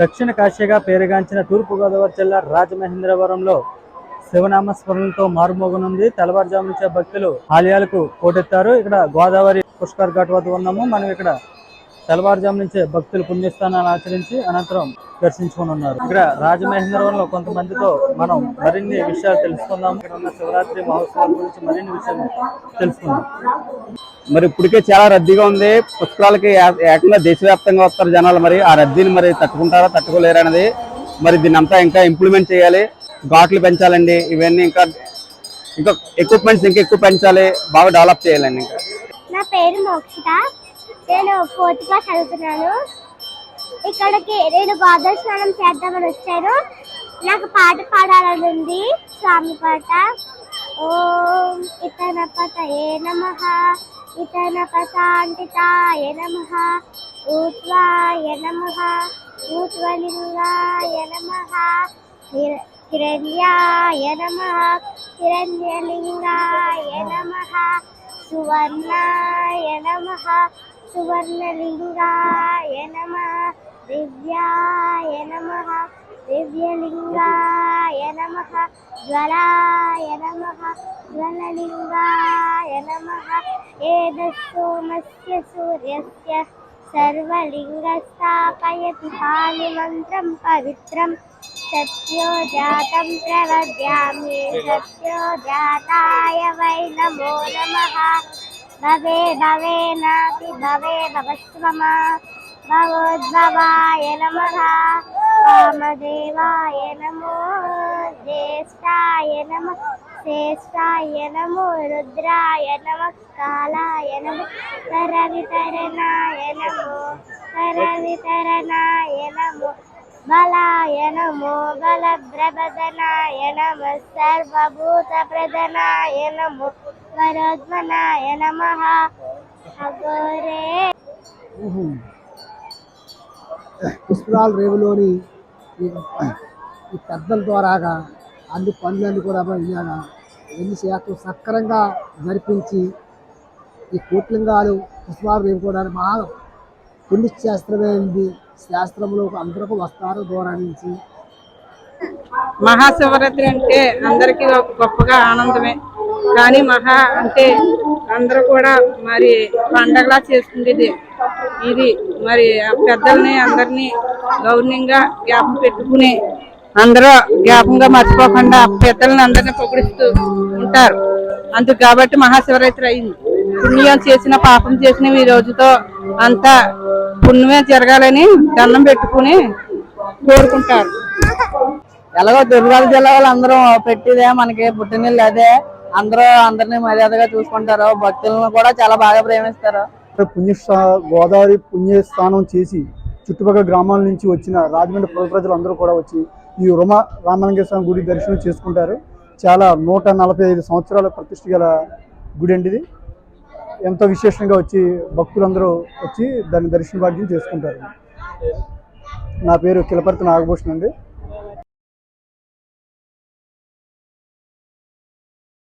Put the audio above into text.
దక్షిణ కాశీగా పేరుగాంచిన తూర్పుగోదావరి జిల్లా రాజమహేంద్రవరంలో శివనామ స్మరణతో మారుమోగనుంది. తెల్లవారుజాము నుంచే భక్తులు ఆలయాలకు పోటెత్తారు ఇక్కడ గోదావరి పుష్కర్ ఘాట్ వద్ద ఉన్నాము. మనం ఇక్కడ తెల్లవారుజాము నుంచే భక్తులు పుణ్యస్థానాలు ఆచరించి అనంతరం దర్శించుకొని ఉన్నారు. ఇక్కడ రాజమహేంద్రవరంలో కొంతమందితో మనం మరిన్ని విషయాలు తెలుసుకుందాం ఇక్కడ ఉన్న శివరాత్రి మహోత్సవాల గురించి మరిన్ని విషయాలు తెలుసుకుందాం. మరి ఇప్పటికే చాలా రద్దీగా ఉంది. పుష్కరాలకి ఏ- ఏకంగా దేశవ్యాప్తంగా వస్తారు జనాలు. మరి ఆ రద్దీని మరి తట్టుకుంటారా తట్టుకోలేరా అనేది మరి దీన్ని అంతా ఇంకా ఇంప్లిమెంట్ చేయాలి. ఘాట్లు పెంచాలండి. ఇవన్నీ ఇంకా ఇంకా ఎక్విప్మెంట్స్ ఇంకా ఎక్కువ పెంచాలి. బాగా డెవలప్ చేయాలండి ఇంకా. నా పేరు మోక్షిత. నేను ఫోర్త్ క్లాస్ చదువుతున్నాను. ఇక్కడికి నేను గోదావరి స్నానం చేద్దామని వచ్చాను నాకు పాట పాడాలని ఉంది స్వామి పాట. ఓం ఇతన పతయే నమ. ఇతన పతాంటితాయ నమ. ఊత్వాయ నమ. ఊత్వలింగాయ నమ. హిరణ్యాయ నమ. హిరణ్యలింగాయ నమ. సువర్ణాయ నమ. సువర్ణలింగాయ నమ. దివ్యాయ నమ దివ్యలింగాయ నమ జ్వలాయ నమ జ్వలలింగాయ నమ ఏదస్సోమస్య సూర్యస్య సర్వలింగస్థాపయతి పాలిమంత్రం పవిత్రం సత్యో జాతం ప్రవద్యామి సత్యో జాతాయ వై నమో నమః భవే భవే నాతి భవే భవస్వమ భవోద్భవాయ నమ. వామదేవాయ నమో. జ్యేష్ఠాయ నమ. శ్రేష్ఠాయ నమో. రుద్రాయ నమ. కాళాయ నమ. కరవితరణాయ నమో. కరవితరణాయ నమో. బలాయ నమో. బలభ్రబదనాయ నమ. సర్వభూత ప్రదనాయ నమో. వరోద్మనాయ నమ. అగోరే పుష్కరాల రేవులోని ఈ పెద్దల ద్వారాగా అన్ని పనులన్నీ కూడా ఇలాగ ఎన్ని శాతం సక్రంగా జరిపించి ఈ కోట్లింగాలు పుష్పాల రేవు కూడా బాగా పుణ్యశాస్త్రమైంది శాస్త్రంలో అందరూ వస్తారు దూరం నుంచి. మహాశివరాత్రి అంటే అందరికీ ఒక గొప్పగా ఆనందమే. కానీ మహా అంటే అందరూ కూడా మరి పండగలా చేసుకునేది ఇది. మరి ఆ పెద్దల్ని అందరినీ గౌరవంగా జ్ఞాపం పెట్టుకుని అందరూ జ్ఞాపంగా మర్చిపోకుండా ఆ పెద్దల్ని అందరినీ పొగిడిస్తూ ఉంటారు. అందుకు కాబట్టి మహాశివరాత్రి అయింది. పుణ్యం చేసిన పాపం చేసిన ఈ రోజుతో అంతా పుణ్యమే జరగాలని దండం పెట్టుకుని కోరుకుంటారు. ఎలాగో దుర్గాల జిల్లా వాళ్ళు అందరూ పెట్టిదే మనకి పుట్టినీళ్ళు అదే. అందరూ అందరినీ మర్యాదగా చూసుకుంటారు. భక్తులను కూడా చాలా బాగా ప్రేమిస్తారు. పుణ్య గోదావరి పుణ్యస్థానం చేసి చుట్టుపక్కల గ్రామాల నుంచి వచ్చిన రాజమండ్రి పుర ప్రజలు అందరూ కూడా వచ్చి ఈ రుమ రామలింగేశ్వర స్వామి గుడి దర్శనం చేసుకుంటారు. చాలా నూట నలభై ఐదు సంవత్సరాల ప్రతిష్ఠ గల గుడి అండి ఇది. ఎంతో విశేషంగా వచ్చి భక్తులందరూ వచ్చి దాన్ని దర్శన భాగ్యం చేసుకుంటారు. నా పేరు కిలపర్తి నాగభూషణ్ అండి.